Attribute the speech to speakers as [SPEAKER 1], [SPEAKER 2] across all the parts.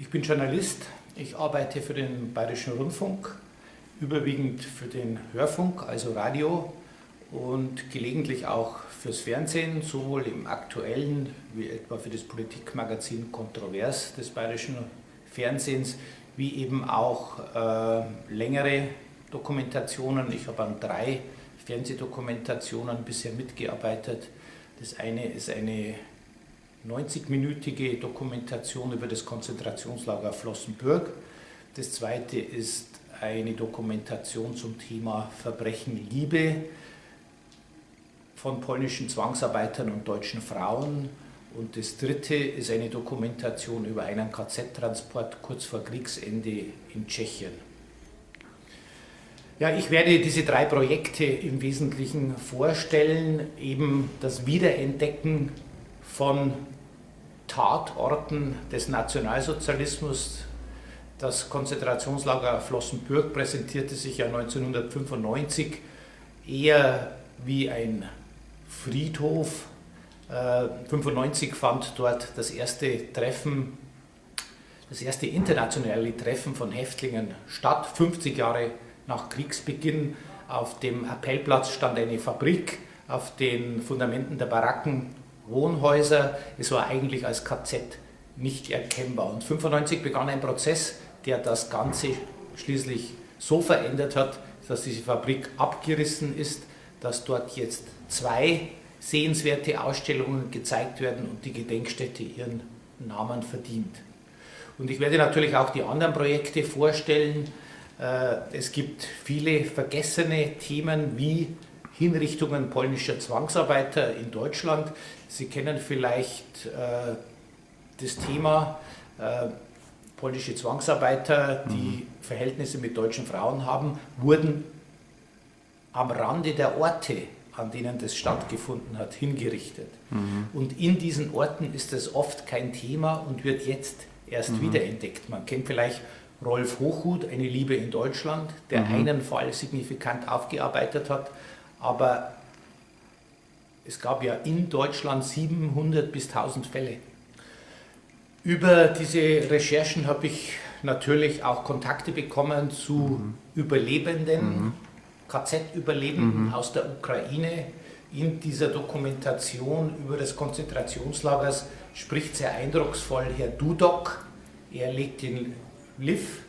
[SPEAKER 1] Ich bin Journalist. Ich arbeite für den Bayerischen Rundfunk, überwiegend für den Hörfunk, also Radio und gelegentlich auch fürs Fernsehen, sowohl im aktuellen wie etwa für das Politikmagazin Kontrovers des Bayerischen Fernsehens, wie eben auch äh, längere Dokumentationen. Ich habe an drei Fernsehdokumentationen bisher mitgearbeitet. Das eine ist eine 90-minütige Dokumentation über das Konzentrationslager Flossenbürg. Das zweite ist eine Dokumentation zum Thema Verbrechen Liebe von polnischen Zwangsarbeitern und deutschen Frauen. Und das dritte ist eine Dokumentation über einen KZ-Transport kurz vor Kriegsende in Tschechien. Ja, ich werde diese drei Projekte im Wesentlichen vorstellen, eben das Wiederentdecken von Tatorten des Nationalsozialismus. Das Konzentrationslager Flossenbürg präsentierte sich ja 1995 eher wie ein Friedhof. 1995 äh, fand dort das erste Treffen, das erste internationale Treffen von Häftlingen statt. 50 Jahre nach Kriegsbeginn auf dem Appellplatz stand eine Fabrik, auf den Fundamenten der Baracken Wohnhäuser. Es war eigentlich als KZ nicht erkennbar. Und 1995 begann ein Prozess, der das Ganze schließlich so verändert hat, dass diese Fabrik abgerissen ist, dass dort jetzt zwei sehenswerte Ausstellungen gezeigt werden und die Gedenkstätte ihren Namen verdient. Und ich werde natürlich auch die anderen Projekte vorstellen. Äh, es gibt viele vergessene Themen wie Hinrichtungen polnischer Zwangsarbeiter in Deutschland. Sie kennen vielleicht äh, das Thema äh, polnische Zwangsarbeiter, die mhm. Verhältnisse mit deutschen Frauen haben, wurden am Rande der Orte, an denen das stattgefunden hat, hingerichtet. Mhm. Und in diesen Orten ist es oft kein Thema und wird jetzt erst mhm. wiederentdeckt. Man kennt vielleicht Rolf Hochhut, eine Liebe in Deutschland, der mhm. einen Fall signifikant aufgearbeitet hat, aber es gab ja in Deutschland 700 bis 1000 Fälle. Über diese Recherchen habe ich natürlich auch Kontakte bekommen zu mhm. Überlebenden, mhm. KZ-Überlebenden mhm. aus der Ukraine. In dieser Dokumentation über das Konzentrationslager spricht sehr eindrucksvoll Herr Dudok. Er legt in Lviv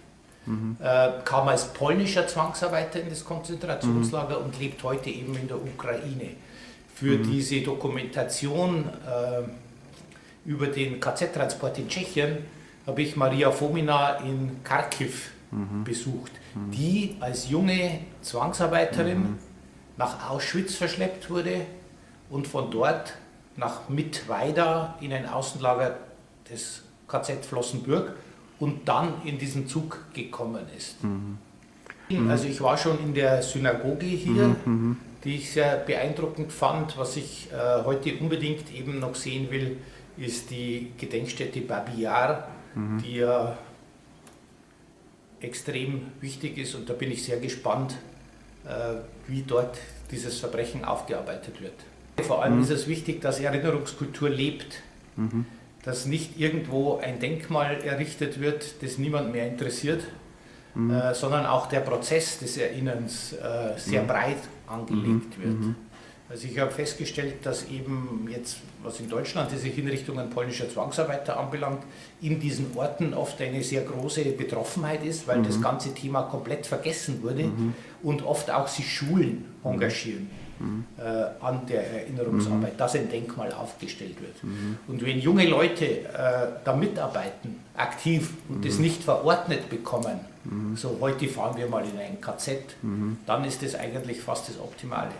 [SPEAKER 1] Mhm. Äh, kam als polnischer Zwangsarbeiter in das Konzentrationslager mhm. und lebt heute eben in der Ukraine. Für mhm. diese Dokumentation äh, über den KZ-Transport in Tschechien habe ich Maria Fomina in Kharkiv mhm. besucht, mhm. die als junge Zwangsarbeiterin mhm. nach Auschwitz verschleppt wurde und von dort nach Mittweida in ein Außenlager des KZ Flossenbürg und dann in diesen Zug gekommen ist. Mhm. Also ich war schon in der Synagoge hier, mhm. mhm. die ich sehr beeindruckend fand. Was ich äh, heute unbedingt eben noch sehen will, ist die Gedenkstätte Babi Yar, mhm. die ja extrem wichtig ist und da bin ich sehr gespannt, äh, wie dort dieses Verbrechen aufgearbeitet wird. Vor allem mhm. ist es wichtig, dass Erinnerungskultur lebt. Dass nicht irgendwo ein Denkmal errichtet wird, das niemand mehr interessiert, mhm. äh, sondern auch der Prozess des Erinnerns äh, sehr mhm. breit angelegt mhm. wird. Mhm. Also ich habe festgestellt, dass eben jetzt, was in Deutschland diese Hinrichtungen polnischer Zwangsarbeiter anbelangt, in diesen Orten oft eine sehr große Betroffenheit ist, weil das mhm. ganze Thema komplett vergessen wurde mhm. und oft auch sich Schulen engagieren äh, an der Erinnerungsarbeit, mhm. dass ein Denkmal aufgestellt wird. Mhm. Und wenn junge Leute äh, da mitarbeiten, aktiv und mhm. das nicht verordnet bekommen, mhm. so heute fahren wir mal in ein KZ, mhm. dann ist das eigentlich fast das Optimale.